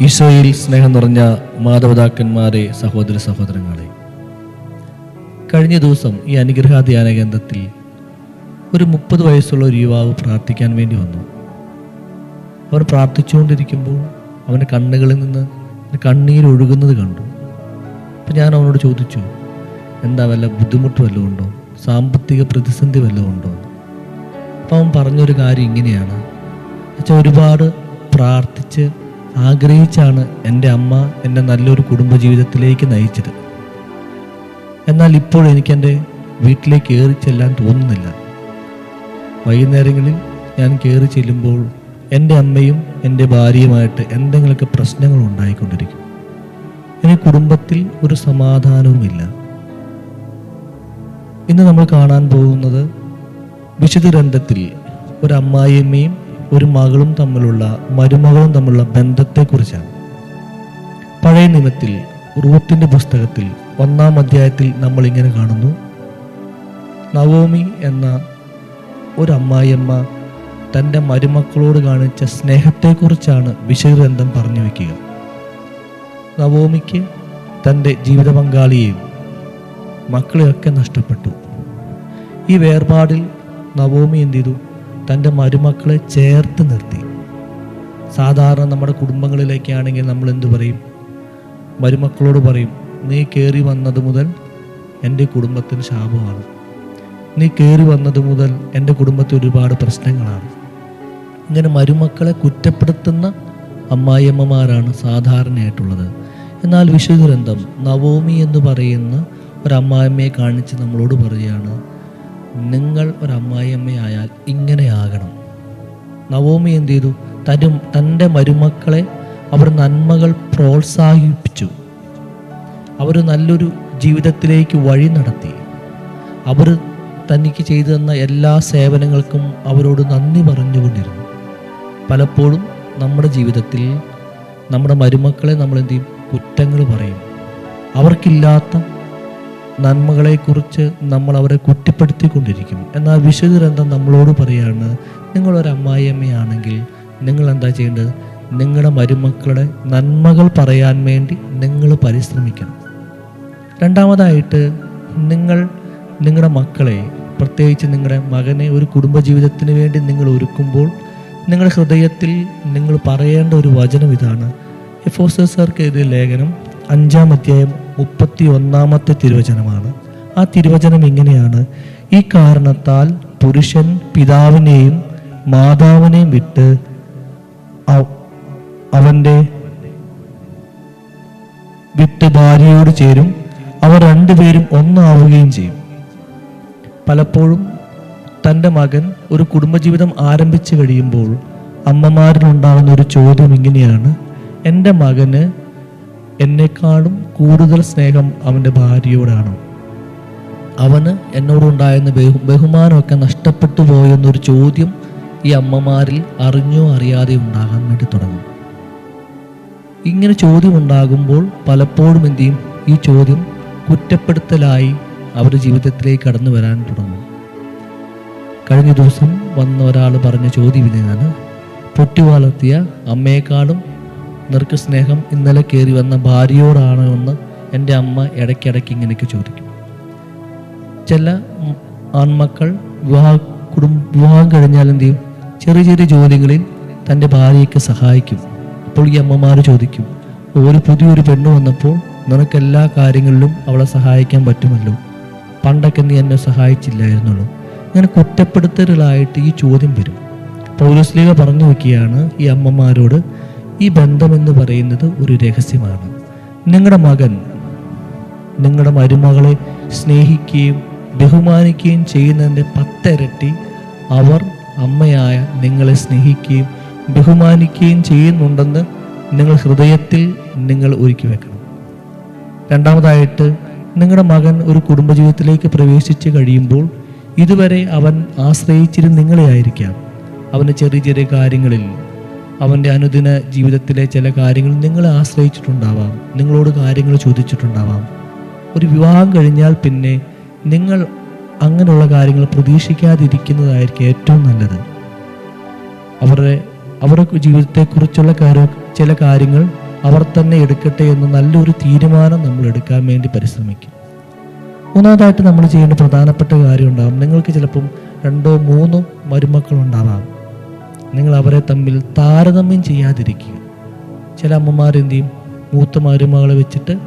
ഈശോയിൽ സ്നേഹം നിറഞ്ഞ മാതാപിതാക്കന്മാരെ സഹോദര സഹോദരങ്ങളെ കഴിഞ്ഞ ദിവസം ഈ അനുഗ്രഹ ധ്യാന കേന്ദ്രത്തിൽ ഒരു മുപ്പത് വയസ്സുള്ള ഒരു യുവാവ് പ്രാർത്ഥിക്കാൻ വേണ്ടി വന്നു. അവൻ പ്രാർത്ഥിച്ചുകൊണ്ടിരിക്കുമ്പോൾ അവന്റെ കണ്ണുകളിൽ നിന്ന് കണ്ണീരൊഴുകുന്നത് കണ്ടു. അപ്പം ഞാൻ അവനോട് ചോദിച്ചു എന്താ വല്ല ബുദ്ധിമുട്ട് വല്ലതും ഉണ്ടോ? സാമ്പത്തിക പ്രതിസന്ധി വല്ലതും ഉണ്ടോ. അപ്പം അവൻ പറഞ്ഞൊരു കാര്യം ഇങ്ങനെയാണ്. വെച്ചാൽ ഒരുപാട് പ്രാർത്ഥിച്ച് ആഗ്രഹിച്ചാണ് എന്റെ അമ്മ എന്നെ നല്ലൊരു കുടുംബജീവിതത്തിലേക്ക് നയിച്ചത്. എന്നാൽ ഇപ്പോൾ എനിക്ക് എന്റെ വീട്ടിലേക്ക് കയറി ചെല്ലാൻ തോന്നുന്നില്ല. വൈകുന്നേരങ്ങളിൽ ഞാൻ കയറി ചെല്ലുമ്പോൾ എന്റെ അമ്മയും എന്റെ ഭാര്യയുമായിട്ട് എന്തെങ്കിലുമൊക്കെ പ്രശ്നങ്ങൾ ഉണ്ടായിക്കൊണ്ടിരിക്കും. എനിക്ക് കുടുംബത്തിൽ ഒരു സമാധാനവുമില്ല. ഇന്ന് നമ്മൾ കാണാൻ പോകുന്നത് വിശുദ്ധ ഗ്രന്ഥത്തിൽ ഒരു അമ്മായിയമ്മയും ഒരു മകളും തമ്മിലുള്ള മരുമകളും തമ്മിലുള്ള ബന്ധത്തെക്കുറിച്ചാണ്. പഴയ നിയമത്തിൽ റൂത്തിന്റെ പുസ്തകത്തിൽ ഒന്നാം അധ്യായത്തിൽ നമ്മൾ ഇങ്ങനെ കാണുന്നു. നവോമി എന്ന ഒരു അമ്മായിയമ്മ തന്റെ മരുമക്കളോട് കാണിച്ച സ്നേഹത്തെക്കുറിച്ചാണ് വിശുദ്ധഗ്രന്ഥം പറഞ്ഞു വയ്ക്കുക നവോമിക്ക് തന്റെ ജീവിത പങ്കാളിയെയും മക്കളെയൊക്കെ നഷ്ടപ്പെട്ടു. ഈ വേർപാടിൽ നവോമി എന്ത് ചെയ്തു? തന്റെ മരുമക്കളെ ചേർത്ത് നിർത്തി. സാധാരണ നമ്മുടെ കുടുംബങ്ങളിലേക്കാണെങ്കിൽ നമ്മൾ എന്തു പറയും? മരുമക്കളോട് പറയും നീ കയറി വന്നത് മുതൽ എന്റെ കുടുംബത്തിന് ശാപമാണ്. നീ കയറി വന്നത് മുതൽ എന്റെ കുടുംബത്തിൽ ഒരുപാട് പ്രശ്നങ്ങളാണ്. ഇങ്ങനെ മരുമക്കളെ കുറ്റപ്പെടുത്തുന്ന അമ്മായിയമ്മമാരാണ് സാധാരണയായിട്ടുള്ളത്. എന്നാൽ വിശുദ്ധ ഗ്രന്ഥം നവോമി എന്ന് പറയുന്ന ഒരു അമ്മായിയമ്മയെ കാണിച്ച് നമ്മളോട് പറയുകയാണ് നിങ്ങൾ ഒരു അമ്മായിയമ്മയായാൽ ഇങ്ങനെയാകണം നവോമി എന്ത് ചെയ്തു? തരും തന്റെ മരുമക്കളെ അവർ നന്മകൾ പ്രോത്സാഹിപ്പിച്ചു. അവർ നല്ലൊരു ജീവിതത്തിലേക്ക് വഴി നടത്തി. അവർ തനിക്ക് ചെയ്തു തന്ന എല്ലാ സേവനങ്ങൾക്കും അവരോട് നന്ദി പറഞ്ഞുകൊണ്ടിരുന്നു. പലപ്പോഴും നമ്മുടെ ജീവിതത്തിൽ നമ്മുടെ മരുമക്കളെ നമ്മൾ എന്ത് ചെയ്യും? കുറ്റങ്ങൾ പറയും. അവർക്കില്ലാത്ത നന്മകളെക്കുറിച്ച് നമ്മൾ അവരെ കുറ്റപ്പെടുത്തിക്കൊണ്ടിരിക്കും. എന്നാൽ വിശുദ്ധ ഗ്രന്ഥം നമ്മളോട് പറയാണ് നിങ്ങളൊരു അമ്മായിയമ്മയാണെങ്കിൽ നിങ്ങൾ എന്താ ചെയ്യേണ്ടത്? നിങ്ങളുടെ മരുമക്കളുടെ നന്മകൾ പറയാൻ വേണ്ടി നിങ്ങൾ പരിശ്രമിക്കണം. രണ്ടാമതായിട്ട് നിങ്ങൾ നിങ്ങളുടെ മക്കളെ പ്രത്യേകിച്ച് നിങ്ങളുടെ മകനെ ഒരു കുടുംബജീവിതത്തിന് വേണ്ടി നിങ്ങൾ ഒരുക്കുമ്പോൾ നിങ്ങളുടെ ഹൃദയത്തിൽ നിങ്ങൾ പറയേണ്ട ഒരു വചനം ഇതാണ്. എഫോസർക്ക് എഴുതിയ ലേഖനം അഞ്ചാം അധ്യായം മുപ്പത്തി ഒന്നാമത്തെ തിരുവചനമാണ്. ആ തിരുവചനം ഇങ്ങനെയാണ് ഈ കാരണത്താൽ പുരുഷൻ പിതാവിനെയും മാതാവിനെയും വിട്ട് അവന്റെ വിട്ട് ഭാര്യയോട് ചേരും. അവർ രണ്ടുപേരും ഒന്നാവുകയും ചെയ്യും. പലപ്പോഴും തന്റെ മകൻ ഒരു കുടുംബജീവിതം ആരംഭിച്ചു കഴിയുമ്പോൾ അമ്മമാരിലുണ്ടാകുന്ന ഒരു ചോദ്യം ഇങ്ങനെയാണ്. എന്റെ മകന് എന്നെക്കാളും കൂടുതൽ സ്നേഹം അവന്റെ ഭാര്യയോടാണ്. അവന് എന്നോടുണ്ടായിരുന്ന ബഹു ബഹുമാനമൊക്കെ നഷ്ടപ്പെട്ടു പോയെന്നൊരു ചോദ്യം ഈ അമ്മമാരിൽ അറിഞ്ഞോ അറിയാതെ ഉണ്ടാകാൻ വേണ്ടി തുടങ്ങും. ഇങ്ങനെ ചോദ്യം ഉണ്ടാകുമ്പോൾ പലപ്പോഴും എന്തു ചെയ്യും? ഈ ചോദ്യം കുറ്റപ്പെടുത്തലായി അവരുടെ ജീവിതത്തിലേക്ക് കടന്നു വരാൻ തുടങ്ങും. കഴിഞ്ഞ ദിവസം വന്ന ഒരാൾ പറഞ്ഞ ചോദ്യം ഇതാണ് പൊട്ടി വളർത്തിയ അമ്മയെക്കാളും നിനക്ക് സ്നേഹം ഇന്നലെ കയറി വന്ന ഭാര്യയോടാണ് എന്ന് എന്റെ അമ്മ ഇടയ്ക്കിടയ്ക്ക് ഇങ്ങനെയൊക്കെ ചോദിക്കും. ചില ആൺമക്കൾ വിവാഹ കുടുംബ വിവാഹം കഴിഞ്ഞാൽ എന്ത് ചെയ്യും? ചെറിയ ചെറിയ ജോലികളിൽ തന്റെ ഭാര്യയ്ക്ക് സഹായിക്കും. അപ്പോൾ ഈ അമ്മമാർ ചോദിക്കും ഒരു പുതിയൊരു പെണ്ണ് വന്നപ്പോൾ നിനക്ക് എല്ലാ കാര്യങ്ങളിലും അവളെ സഹായിക്കാൻ പറ്റുമല്ലോ? പണ്ടൊക്കെ നീ എന്നെ സഹായിച്ചില്ലായിരുന്നുള്ളൂ ഇങ്ങനെ കുറ്റപ്പെടുത്തലായിട്ട് ഈ ചോദ്യം വരും. പൗരസ്ലിക പറഞ്ഞു വയ്ക്കുകയാണ് ഈ അമ്മമാരോട് ഈ ബന്ധമെന്ന് പറയുന്നത് ഒരു രഹസ്യമാണ്. നിങ്ങളുടെ മകൻ നിങ്ങളുടെ മരുമകളെ സ്നേഹിക്കുകയും ബഹുമാനിക്കുകയും ചെയ്യുന്നതിന്റെ പത്തിരട്ടി അവർ അമ്മയായ നിങ്ങളെ സ്നേഹിക്കുകയും ബഹുമാനിക്കുകയും ചെയ്യുന്നുണ്ടെന്ന് നിങ്ങൾ ഹൃദയത്തിൽ നിങ്ങൾ ഒരുക്കി വെക്കണം. രണ്ടാമതായിട്ട് നിങ്ങളുടെ മകൻ ഒരു കുടുംബജീവിതത്തിലേക്ക് പ്രവേശിച്ച് കഴിയുമ്പോൾ ഇതുവരെ അവൻ ആശ്രയിച്ചിരുന്ന നിങ്ങളെ ആയിരിക്കാം അവന്റെ ചെറിയ ചെറിയ കാര്യങ്ങളിൽ അവന്റെ അനുദിന ജീവിതത്തിലെ ചില കാര്യങ്ങൾ നിങ്ങളെ ആശ്രയിച്ചിട്ടുണ്ടാവാം. നിങ്ങളോട് കാര്യങ്ങൾ ചോദിച്ചിട്ടുണ്ടാവാം. ഒരു വിവാഹം കഴിഞ്ഞാൽ പിന്നെ നിങ്ങൾ അങ്ങനെയുള്ള കാര്യങ്ങൾ പ്രതീക്ഷിക്കാതിരിക്കുന്നതായിരിക്കും ഏറ്റവും നല്ലത്. അവരുടെ അവരുടെ ജീവിതത്തെക്കുറിച്ചുള്ള കാര്യ ചില കാര്യങ്ങൾ അവർ തന്നെ എടുക്കട്ടെ എന്ന് നല്ലൊരു തീരുമാനം നമ്മൾ എടുക്കാൻ വേണ്ടി പരിശ്രമിക്കും. മൂന്നാമതായിട്ട് നമ്മൾ ചെയ്യേണ്ട പ്രധാനപ്പെട്ട കാര്യം ഉണ്ടാകും നിങ്ങൾക്ക് ചിലപ്പം രണ്ടോ മൂന്നോ മരുമക്കളുണ്ടാവാം. നിങ്ങൾ അവരെ തമ്മിൽ താരതമ്യം ചെയ്യാതിരിക്കുക. ചില അമ്മമാർ ചെയ്യും? മൂത്ത മരുമകളെ വെച്ചിട്ട്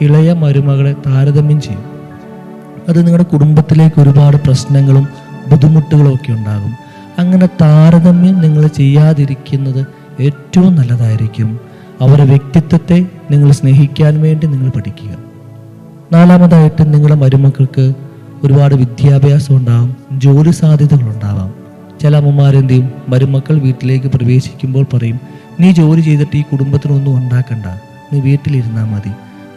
ഇളയ മരുമകളെ താരതമ്യം ചെയ്യും. അത് നിങ്ങളുടെ കുടുംബത്തിലേക്ക് ഒരുപാട് പ്രശ്നങ്ങളും ബുദ്ധിമുട്ടുകളും ഒക്കെ ഉണ്ടാകും. അങ്ങനെ താരതമ്യം നിങ്ങൾ ചെയ്യാതിരിക്കുന്നത് ഏറ്റവും നല്ലതായിരിക്കും. അവരുടെ വ്യക്തിത്വത്തെ നിങ്ങൾ സ്നേഹിക്കാൻ വേണ്ടി നിങ്ങൾ പഠിക്കുക. നാലാമതായിട്ട് നിങ്ങളുടെ മരുമക്കൾക്ക് ഒരുപാട് വിദ്യാഭ്യാസം ഉണ്ടാകും ജോലി സാധ്യതകൾ ഉണ്ടാവാം. ചില അമ്മമാരെന്ത് ചെയ്യും? മരുമക്കൾ വീട്ടിലേക്ക് പ്രവേശിക്കുമ്പോൾ പറയും നീ ജോലി ചെയ്തിട്ട് ഈ കുടുംബത്തിനൊന്നും ഉണ്ടാക്കണ്ട. നീ വീട്ടിലിരുന്നാൽ മതി.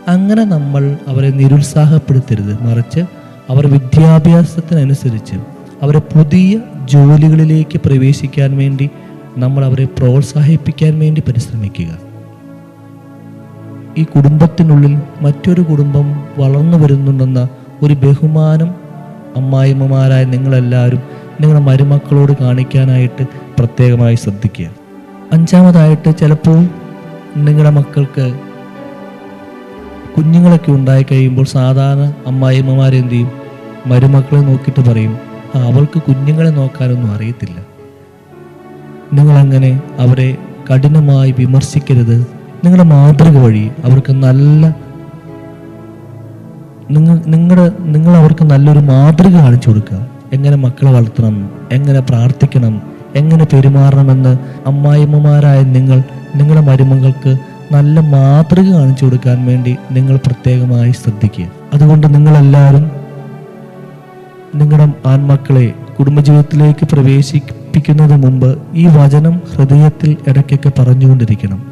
അങ്ങനെ നമ്മൾ അവരെ നിരുത്സാഹപ്പെടുത്തരുത്. മറിച്ച് അവർ വിദ്യാഭ്യാസത്തിനനുസരിച്ച് അവരെ പുതിയ ജോലികളിലേക്ക് പ്രവേശിക്കാൻ വേണ്ടി നമ്മൾ അവരെ പ്രോത്സാഹിപ്പിക്കാൻ വേണ്ടി പരിശ്രമിക്കുക. ഈ കുടുംബത്തിനുള്ളിൽ മറ്റൊരു കുടുംബം വളർന്നു വരുന്നുണ്ടെന്ന ഒരു ബഹുമാനം അമ്മായിമ്മമാരായ നിങ്ങളെല്ലാവരും നിങ്ങളുടെ മരുമക്കളോട് കാണിക്കാനായിട്ട് പ്രത്യേകമായി ശ്രദ്ധിക്കുക. അഞ്ചാമതായിട്ട് ചിലപ്പോൾ നിങ്ങളുടെ മക്കൾക്ക് കുഞ്ഞുങ്ങളൊക്കെ ഉണ്ടായി കഴിയുമ്പോൾ സാധാരണ അമ്മായിമ്മമാരെന്ത് ചെയ്യും? മരുമക്കളെ നോക്കിയിട്ട് പറയും "ആ, അവൾക്ക് കുഞ്ഞുങ്ങളെ നോക്കാനൊന്നും അറിയത്തില്ല. നിങ്ങളങ്ങനെ അവരെ കഠിനമായി വിമർശിക്കരുത്. നിങ്ങളുടെ മാതൃക വഴി അവർക്ക് നല്ല നിങ്ങൾ നിങ്ങളുടെ നിങ്ങൾ അവർക്ക് നല്ലൊരു മാതൃക കാണിച്ചു കൊടുക്കുക. എങ്ങനെ മക്കളെ വളർത്തണം എങ്ങനെ പ്രാർത്ഥിക്കണം എങ്ങനെ പെരുമാറണമെന്ന് അമ്മായിമ്മമാരായ നിങ്ങൾ നിങ്ങളുടെ മരുമകൾക്ക് നല്ല മാതൃക കാണിച്ചു കൊടുക്കാൻ വേണ്ടി നിങ്ങൾ പ്രത്യേകമായി ശ്രദ്ധിക്കുക. അതുകൊണ്ട് നിങ്ങളെല്ലാവരും നിങ്ങളുടെ ആൺമക്കളെ കുടുംബജീവിതത്തിലേക്ക് പ്രവേശിപ്പിക്കുന്നതിന് മുമ്പ് ഈ വചനം ഹൃദയത്തിൽ ഇടയ്ക്കൊക്കെ പറഞ്ഞുകൊണ്ടിരിക്കണം.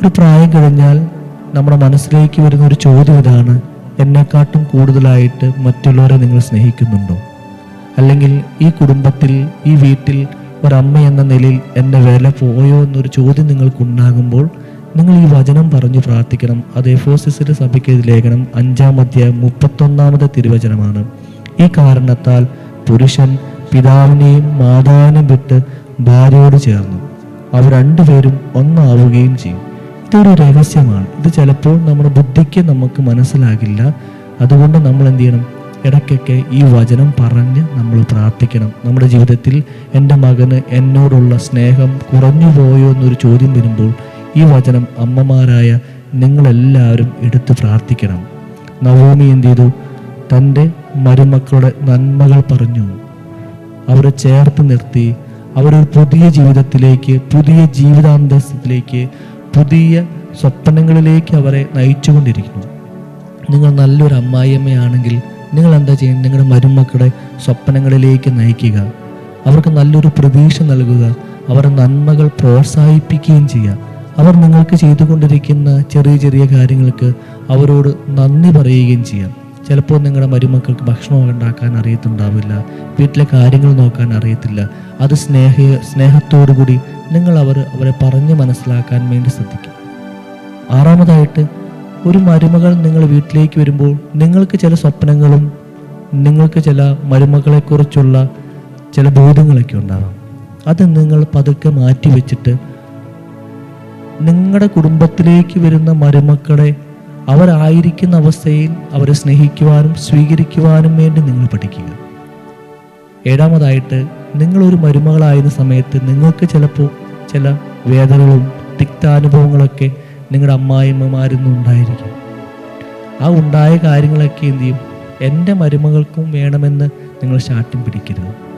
ഒരു പ്രായം കഴിഞ്ഞാൽ നമ്മുടെ മനസ്സിലേക്ക് വരുന്ന ഒരു ചോദ്യം ഇതാണ് എന്നെക്കാട്ടും കൂടുതലായിട്ട് മറ്റുള്ളവരെ നിങ്ങൾ സ്നേഹിക്കുന്നുണ്ടോ? അല്ലെങ്കിൽ ഈ കുടുംബത്തിൽ ഈ വീട്ടിൽ ഒരമ്മ എന്ന നിലയിൽ എന്റെ വില പോയോ എന്നൊരു ചോദ്യം നിങ്ങൾക്കുണ്ടാകുമ്പോൾ നിങ്ങൾ ഈ വചനം പറഞ്ഞു പ്രാർത്ഥിക്കണം. അത് എഫോസിസിന്റെ സഭയ്ക്ക് ലേഖനം അഞ്ചാം അധ്യായം മുപ്പത്തൊന്നാമത്തെ തിരുവചനമാണ്. ഈ കാരണത്താൽ പുരുഷൻ പിതാവിനെയും മാതാവിനെയും വിട്ട് ഭാര്യയോട് ചേർന്നു. അവർ രണ്ടുപേരും ഒന്നാവുകയും ചെയ്യും. ഇതൊരു രഹസ്യമാണ്. ഇത് ചിലപ്പോൾ നമ്മുടെ ബുദ്ധിക്ക് നമുക്ക് മനസ്സിലാകില്ല. അതുകൊണ്ട് നമ്മൾ എന്ത് ചെയ്യണം? ഇടയ്ക്കൊക്കെ ഈ വചനം പറഞ്ഞ് നമ്മൾ പ്രാർത്ഥിക്കണം. നമ്മുടെ ജീവിതത്തിൽ എന്റെ മകന് എന്നോടുള്ള സ്നേഹം കുറഞ്ഞു പോയോ എന്നൊരു ചോദ്യം വരുമ്പോൾ ഈ വചനം അമ്മമാരായ നിങ്ങളെല്ലാവരും എടുത്ത് പ്രാർത്ഥിക്കണം. നവോമി എന്ത് ചെയ്തു? തന്റെ മരുമക്കളുടെ നന്മകൾ പറഞ്ഞു. അവരെ ചേർത്ത് നിർത്തി. അവരൊരു പുതിയ ജീവിതത്തിലേക്ക് പുതിയ ജീവിതാന്തസ്ഥത്തിലേക്ക് പുതിയ സ്വപ്നങ്ങളിലേക്ക് അവരെ നയിച്ചുകൊണ്ടിരിക്കുന്നു. നിങ്ങൾ നല്ലൊരു അമ്മായിയമ്മയാണെങ്കിൽ നിങ്ങൾ എന്താ ചെയ്യുന്നത്? നിങ്ങളുടെ മരുമക്കളുടെ സ്വപ്നങ്ങളിലേക്ക് നയിക്കുക. അവർക്ക് നല്ലൊരു പ്രതീക്ഷ നൽകുക. അവരുടെ നന്മകൾ പ്രോത്സാഹിപ്പിക്കുകയും ചെയ്യുക. അവർ നിങ്ങൾക്ക് ചെയ്തുകൊണ്ടിരിക്കുന്ന ചെറിയ ചെറിയ കാര്യങ്ങൾക്ക് അവരോട് നന്ദി പറയുകയും ചെയ്യാം. ചിലപ്പോൾ നിങ്ങളുടെ മരുമക്കൾക്ക് ഭക്ഷണം ഉണ്ടാക്കാൻ അറിയത്തുണ്ടാവില്ല. വീട്ടിലെ കാര്യങ്ങൾ നോക്കാൻ അറിയത്തില്ല. അത് സ്നേഹ സ്നേഹത്തോടു കൂടി നിങ്ങൾ അവർ അവരെ പറഞ്ഞ് മനസ്സിലാക്കാൻ വേണ്ടി ശ്രദ്ധിക്കും. ആറാമതായിട്ട് ഒരു മരുമകൾ നിങ്ങൾ വീട്ടിലേക്ക് വരുമ്പോൾ നിങ്ങൾക്ക് ചില സ്വപ്നങ്ങളും നിങ്ങൾക്ക് ചില മരുമകളെക്കുറിച്ചുള്ള ചില ബോധങ്ങളൊക്കെ ഉണ്ടാകാം. അത് നിങ്ങൾ പതുക്കെ മാറ്റി വെച്ചിട്ട് നിങ്ങളുടെ കുടുംബത്തിലേക്ക് വരുന്ന മരുമക്കളെ അവരായിരിക്കുന്ന അവസ്ഥയിൽ അവരെ സ്നേഹിക്കുവാനും സ്വീകരിക്കുവാനും വേണ്ടി നിങ്ങൾ പഠിക്കുക. ഏഴാമതായിട്ട് നിങ്ങളൊരു മരുമകളായിരുന്ന സമയത്ത് നിങ്ങൾക്ക് ചിലപ്പോൾ ചില വേദനകളും തിക്താനുഭവങ്ങളൊക്കെ നിങ്ങളുടെ അമ്മായിമ്മമാരൊന്നും ഉണ്ടായിരിക്കും. ആ ഉണ്ടായ കാര്യങ്ങളൊക്കെ എന്തു ചെയ്യും? എന്റെ മരുമകൾക്കും വേണമെന്ന് നിങ്ങൾ ചാട്ടം പിടിക്കരുത്.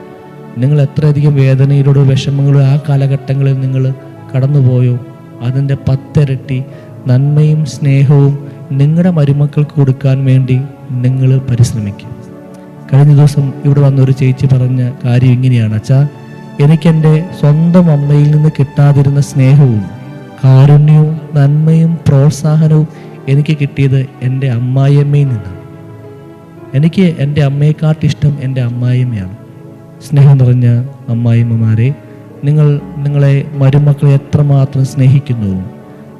നിങ്ങൾ എത്രയധികം വേദനയിലൂടെ വിഷമങ്ങളോ ആ കാലഘട്ടങ്ങളിൽ നിങ്ങൾ കടന്നുപോയോ? അതിന്റെ പത്തിരട്ടി നന്മയും സ്നേഹവും നിങ്ങളുടെ മരുമക്കൾക്ക് കൊടുക്കാൻ വേണ്ടി നിങ്ങൾ പരിശ്രമിക്കും. കഴിഞ്ഞ ദിവസം ഇവിടെ വന്നൊരു ചേച്ചി പറഞ്ഞ കാര്യം ഇങ്ങനെയാണ്. അച്ഛാ എനിക്കെന്റെ സ്വന്തം അമ്മയിൽ നിന്ന് കിട്ടാതിരുന്ന സ്നേഹവും കാരുണ്യവും നന്മയും പ്രോത്സാഹനവും എനിക്ക് കിട്ടിയത് എന്റെ അമ്മായിയമ്മയിൽ നിന്നാണ്. എനിക്ക് എന്റെ അമ്മയെക്കാട്ടിഷ്ടം എന്റെ അമ്മായിയമ്മയാണ്. സ്നേഹം നിറഞ്ഞ അമ്മായിമ്മമാരെ നിങ്ങൾ നിങ്ങളെ മരുമക്കളെ എത്രമാത്രം സ്നേഹിക്കുന്നുവോ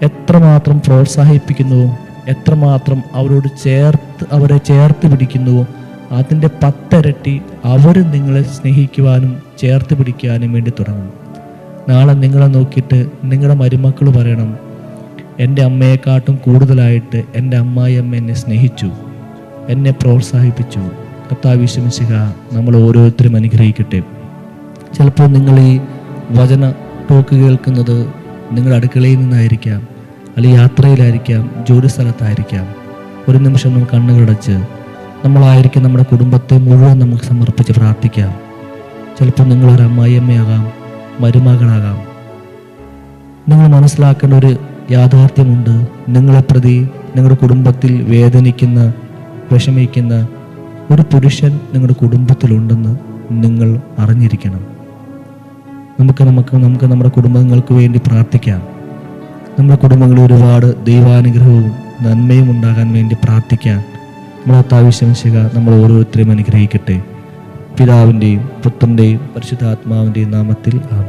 എത്രമാത്രം പ്രോത്സാഹിപ്പിക്കുന്നുവോ എത്രമാത്രം അവരോട് ചേർത്ത് അവരെ ചേർത്ത് പിടിക്കുന്നുവോ അതിന്റെ പത്തരട്ടി അവർ നിങ്ങളെ സ്നേഹിക്കുവാനും ചേർത്ത് പിടിക്കാനും വേണ്ടി തുടങ്ങും നാളെ നിങ്ങളെ നോക്കിയിട്ട് നിങ്ങളുടെ മരുമക്കൾ പറയണം. എന്റെ അമ്മയെക്കാട്ടും കൂടുതലായിട്ട് എന്റെ അമ്മായി അമ്മ എന്നെ സ്നേഹിച്ചു. എന്നെ പ്രോത്സാഹിപ്പിച്ചു. കർത്താവ് നമ്മൾ ഓരോരുത്തരും അനുഗ്രഹിക്കട്ടെ. ചിലപ്പോൾ നിങ്ങൾ ഈ വചന ടോക്ക് കേൾക്കുന്നത് നിങ്ങളുടെ അടുക്കളയിൽ നിന്നായിരിക്കാം. അല്ലെങ്കിൽ യാത്രയിലായിരിക്കാം ജോലി സ്ഥലത്തായിരിക്കാം. ഒരു നിമിഷം നമുക്ക് കണ്ണുകളടച്ച് നമ്മളായിരിക്കും നമ്മുടെ കുടുംബത്തെ മുഴുവൻ നമുക്ക് സമർപ്പിച്ച് പ്രാർത്ഥിക്കാം. ചിലപ്പോൾ നിങ്ങളൊരു അമ്മായിയമ്മയാകാം മരുമകളാകാം. നിങ്ങൾ മനസ്സിലാക്കേണ്ട ഒരു യാഥാർത്ഥ്യമുണ്ട്. നിങ്ങളെ പ്രതി നിങ്ങളുടെ കുടുംബത്തിൽ വേദനിക്കുന്ന വിഷമിക്കുന്ന ഒരു പുരുഷൻ നിങ്ങളുടെ കുടുംബത്തിലുണ്ടെന്ന് നിങ്ങൾ അറിഞ്ഞിരിക്കണം. നമുക്ക് നമുക്ക് നമുക്ക് നമ്മുടെ കുടുംബങ്ങൾക്ക് വേണ്ടി പ്രാർത്ഥിക്കാം. നമ്മുടെ കുടുംബങ്ങളിൽ ഒരുപാട് ദൈവാനുഗ്രഹവും നന്മയും ഉണ്ടാകാൻ വേണ്ടി പ്രാർത്ഥിക്കാൻ നമ്മളെ അത്താവശ്യം നമ്മൾ ഓരോരുത്തരെയും അനുഗ്രഹിക്കട്ടെ. പിതാവിന്റെയും പുത്രന്റെയും പരിശുദ്ധാത്മാവിന്റെയും നാമത്തിൽ ആമേൻ.